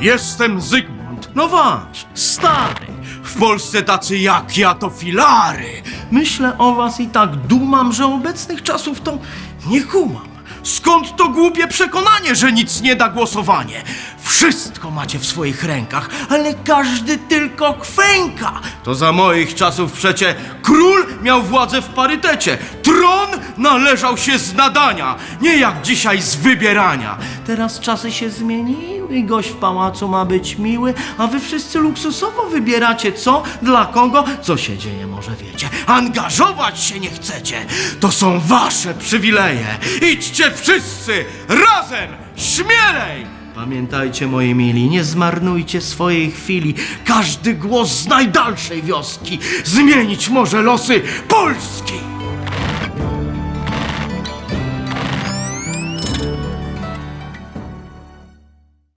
Jestem Zygmunt. No wasz, stary. W Polsce tacy jak ja to filary. Myślę o was i tak dumam, że obecnych czasów to nie kumam. Skąd to głupie przekonanie, że nic nie da głosowanie? Wszystko macie w swoich rękach, ale każdy tylko kwęka. To za moich czasów przecie król miał władzę w parytecie. Tron należał się z nadania, nie jak dzisiaj z wybierania. Teraz czasy się zmieniły, gość w pałacu ma być miły, a wy wszyscy luksusowo wybieracie co, dla kogo, co się dzieje może wiecie. Angażować się nie chcecie, to są wasze przywileje. Idźcie wszyscy razem, śmielej! Pamiętajcie, moi mili, nie zmarnujcie swojej chwili. Każdy głos z najdalszej wioski zmienić może losy Polski.